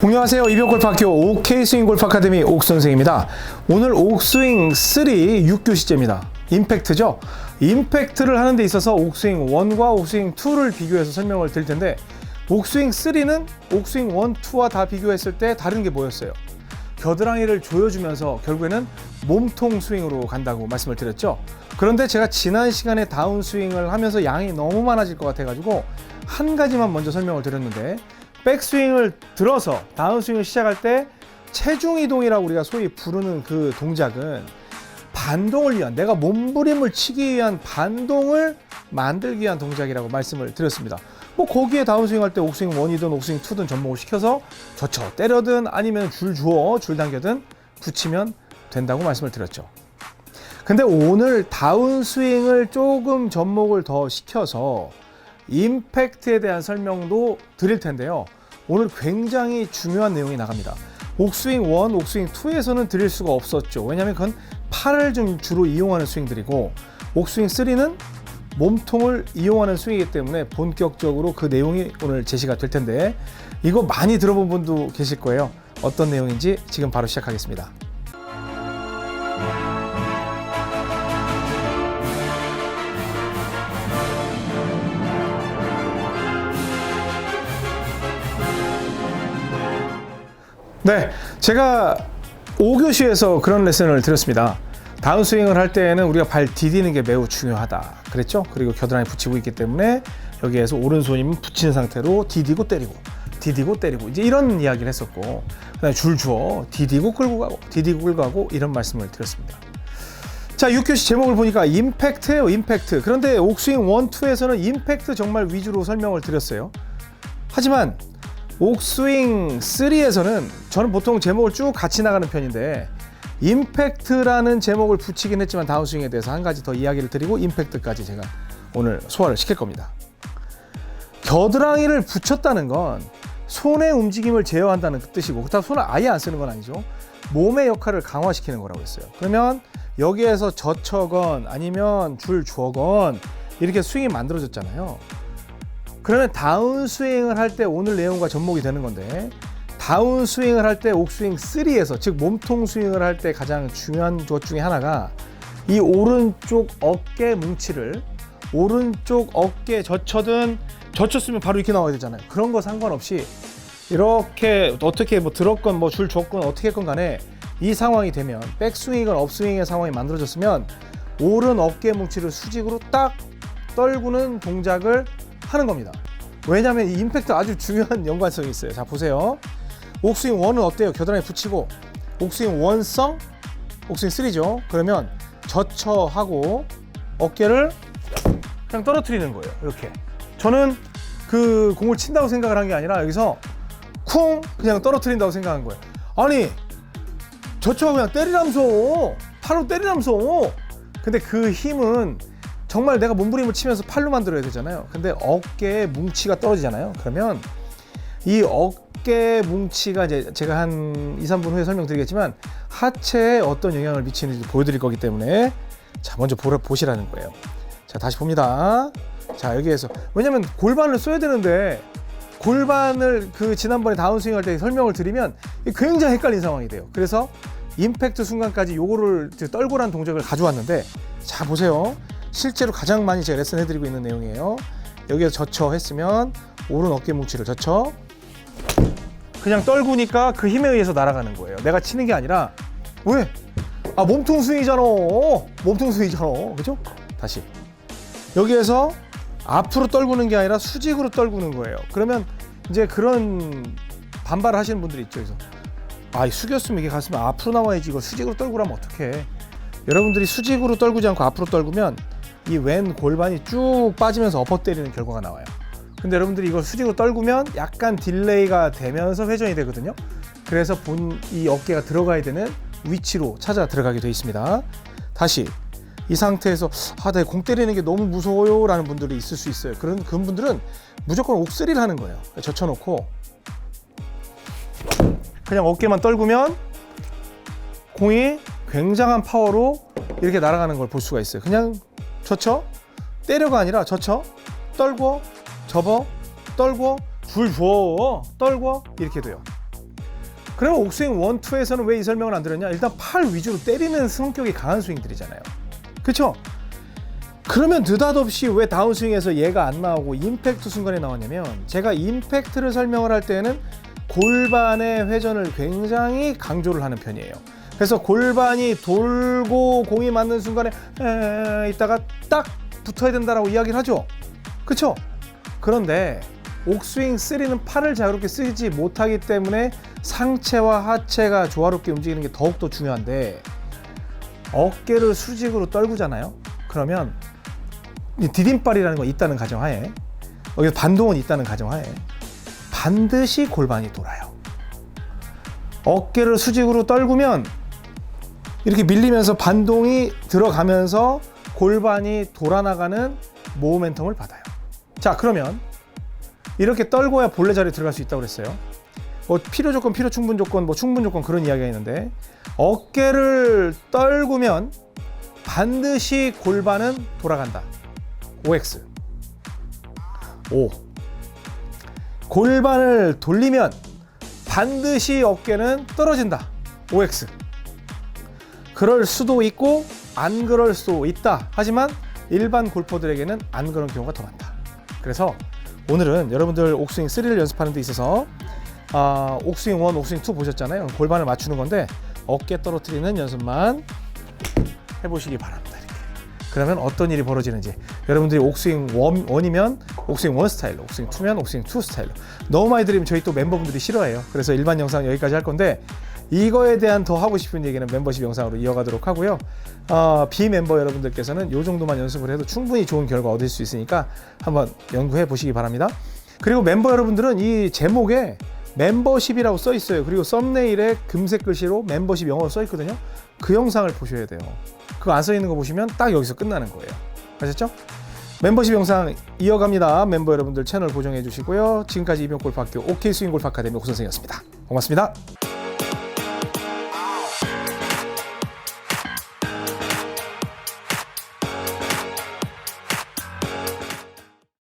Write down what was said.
안녕하세요. 이병골프학교 OK스윙 골프 아카데미 옥선생입니다. 오늘 옥스윙 3 6교시제입니다. 임팩트죠? 임팩트를 하는 데 있어서 옥스윙 1과 옥스윙 2를 비교해서 설명을 드릴 텐데 옥스윙 3는 옥스윙 1, 2와 다 비교했을 때 다른 게 뭐였어요? 겨드랑이를 조여주면서 결국에는 몸통 스윙으로 간다고 말씀을 드렸죠. 그런데 제가 지난 시간에 다운 스윙을 하면서 양이 너무 많아질 것 같아가지고 한 가지만 먼저 설명을 드렸는데 백스윙을 들어서 다운스윙을 시작할 때 체중 이동이라고 우리가 소위 부르는 그 동작은 반동을 위한 내가 몸부림을 치기 위한 반동을 만들기 위한 동작이라고 말씀을 드렸습니다. 뭐 거기에 다운스윙 할 때 옥스윙 1이든 옥스윙 2든 접목을 시켜서 젖혀 때려든 아니면 줄 주어 줄 당겨든 붙이면 된다고 말씀을 드렸죠. 근데 오늘 다운스윙을 조금 접목을 더 시켜서 임팩트에 대한 설명도 드릴 텐데요. 오늘 굉장히 중요한 내용이 나갑니다. 옥스윙 1, 옥스윙 2에서는 드릴 수가 없었죠. 왜냐하면 그건 팔을 좀 주로 이용하는 스윙들이고 옥스윙 3는 몸통을 이용하는 스윙이기 때문에 본격적으로 그 내용이 오늘 제시가 될 텐데 이거 많이 들어본 분도 계실 거예요. 어떤 내용인지 지금 바로 시작하겠습니다. 네, 제가 5교시에서 그런 레슨을 드렸습니다. 다운스윙을 할 때에는 우리가 발 디디는 게 매우 중요하다. 그랬죠? 그리고 겨드랑이 붙이고 있기 때문에 여기에서 오른손이면 붙인 상태로 디디고 때리고, 디디고 때리고, 이제 이런 이야기를 했었고, 그 다음에 줄 주어 디디고 끌고 가고, 디디고 끌고 가고, 이런 말씀을 드렸습니다. 자, 6교시 제목을 보니까 임팩트예요, 임팩트. 그런데 옥스윙 1, 2에서는 임팩트 정말 위주로 설명을 드렸어요. 하지만 옥스윙 3에서는 저는 보통 제목을 쭉 같이 나가는 편인데 임팩트라는 제목을 붙이긴 했지만 다운스윙에 대해서 한 가지 더 이야기를 드리고 임팩트까지 제가 오늘 소화를 시킬 겁니다. 겨드랑이를 붙였다는 건 손의 움직임을 제어한다는 뜻이고 그렇다고 손을 아예 안 쓰는 건 아니죠. 몸의 역할을 강화시키는 거라고 했어요. 그러면 여기에서 젖혀건 아니면 줄 주어건 이렇게 스윙이 만들어졌잖아요. 그러면 다운 스윙을 할 때 오늘 내용과 접목이 되는 건데 다운 스윙을 할 때 옥스윙 3에서 즉 몸통 스윙을 할 때 가장 중요한 것 중에 하나가 이 오른쪽 어깨 뭉치를 오른쪽 어깨 젖혀든 젖혔으면 바로 이렇게 나와야 되잖아요. 그런 거 상관없이 이렇게 어떻게 뭐 들었건 뭐 줄 줬건 어떻게 했건 간에 이 상황이 되면 백스윙이건 업스윙의 상황이 만들어졌으면 오른 어깨 뭉치를 수직으로 딱 떨구는 동작을 하는 겁니다. 왜냐하면 이 임팩트 아주 중요한 연관성이 있어요. 자 보세요. 옥스윙 1은 어때요? 겨드랑이 붙이고 옥스윙 1성 옥스윙 3죠. 그러면 젖혀하고 어깨를 그냥 떨어뜨리는 거예요. 이렇게. 저는 그 공을 친다고 생각을 한 게 아니라 여기서 쿵 그냥 떨어뜨린다고 생각한 거예요. 아니 젖혀하고 그냥 때리라면서 팔로 때리라면서 근데 그 힘은 정말 내가 몸부림을 치면서 팔로 만들어야 되잖아요. 근데 어깨에 뭉치가 떨어지잖아요. 그러면 이 어깨 뭉치가 이제 제가 한 2, 3분 후에 설명드리겠지만 하체에 어떤 영향을 미치는지 보여드릴 거기 때문에 자 먼저 보라, 보시라는 거예요. 자 다시 봅니다. 자 여기에서 왜냐면 골반을 써야 되는데 골반을 그 지난번에 다운스윙 할 때 설명을 드리면 굉장히 헷갈린 상황이 돼요. 그래서 임팩트 순간까지 요거를 떨고란 동작을 가져왔는데 자 보세요. 실제로 가장 많이 제가 레슨 해드리고 있는 내용이에요. 여기서 젖혀 했으면 오른 어깨 뭉치를 젖혀 그냥 떨구니까 그 힘에 의해서 날아가는 거예요. 내가 치는 게 아니라 왜? 아 몸통 스윙이잖아. 몸통 스윙이잖아. 그죠? 다시 여기에서 앞으로 떨구는 게 아니라 수직으로 떨구는 거예요. 그러면 이제 그런 반발을 하시는 분들이 있죠. 그래서 아 숙였으면 이게 갔으면 앞으로 나와야지 이거 수직으로 떨구라면 어떡해. 여러분들이 수직으로 떨구지 않고 앞으로 떨구면 이 왼 골반이 쭉 빠지면서 엎어 때리는 결과가 나와요. 근데 여러분들이 이걸 수직으로 떨구면 약간 딜레이가 되면서 회전이 되거든요. 그래서 본 이 어깨가 들어가야 되는 위치로 찾아 들어가게 되어 있습니다. 다시 이 상태에서 아, 내 공 때리는 게 너무 무서워요 라는 분들이 있을 수 있어요. 그런 그런 분들은 무조건 옥스리를 하는 거예요. 젖혀놓고 그냥 어깨만 떨구면 공이 굉장한 파워로 이렇게 날아가는 걸 볼 수가 있어요. 그냥 젖혀 때려가 아니라 젖혀 떨고 접어 떨고 줄 줘 떨고 이렇게 돼요. 그러면 옥스윙 1, 2에서는 왜 이 설명을 안 드렸냐? 일단 팔 위주로 때리는 성격이 강한 스윙들이잖아요. 그렇죠? 그러면 느닷없이 왜 다운스윙에서 얘가 안 나오고 임팩트 순간에 나왔냐면 제가 임팩트를 설명을 할 때는 골반의 회전을 굉장히 강조를 하는 편이에요. 그래서 골반이 돌고 공이 맞는 순간에 에 있다가 딱 붙어야 된다라고 이야기를 하죠. 그렇죠? 그런데 옥스윙 3는 팔을 자유롭게 쓰지 못하기 때문에 상체와 하체가 조화롭게 움직이는 게 더욱더 중요한데 어깨를 수직으로 떨구잖아요. 그러면 이 디딤발이라는 거 있다는 가정하에 여기 반동은 있다는 가정하에 반드시 골반이 돌아요. 어깨를 수직으로 떨구면 이렇게 밀리면서 반동이 들어가면서 골반이 돌아나가는 모멘텀을 받아요. 자, 그러면 이렇게 떨궈야 본래 자리에 들어갈 수 있다고 그랬어요. 뭐 필요 조건, 필요 충분 조건, 뭐 충분 조건 그런 이야기가 있는데 어깨를 떨구면 반드시 골반은 돌아간다. OX. O. 골반을 돌리면 반드시 어깨는 떨어진다. OX. 그럴 수도 있고 안 그럴 수도 있다. 하지만 일반 골퍼들에게는 안 그런 경우가 더 많다. 그래서 오늘은 여러분들 옥스윙 3를 연습하는 데 있어서 아, 옥스윙 1, 옥스윙 2 보셨잖아요. 골반을 맞추는 건데 어깨 떨어뜨리는 연습만 해보시기 바랍니다. 이렇게. 그러면 어떤 일이 벌어지는지 여러분들이 옥스윙 1이면 옥스윙 1 스타일로 옥스윙 2면 옥스윙 2 스타일로 너무 많이 드리면 저희 또 멤버분들이 싫어해요. 그래서 일반 영상 여기까지 할 건데 이거에 대한 더 하고 싶은 얘기는 멤버십 영상으로 이어가도록 하고요. 어, 비멤버 여러분들께서는 이 정도만 연습을 해도 충분히 좋은 결과 얻을 수 있으니까 한번 연구해 보시기 바랍니다. 그리고 멤버 여러분들은 이 제목에 멤버십이라고 써 있어요. 그리고 썸네일에 금색 글씨로 멤버십 영어로 써 있거든요. 그 영상을 보셔야 돼요. 그거 안 써 있는 거 보시면 딱 여기서 끝나는 거예요. 아셨죠? 멤버십 영상 이어갑니다. 멤버 여러분들 채널 고정해 주시고요. 지금까지 이병골프 학교 OK 스윙 골프 아카데미 옥선생이었습니다. 고맙습니다.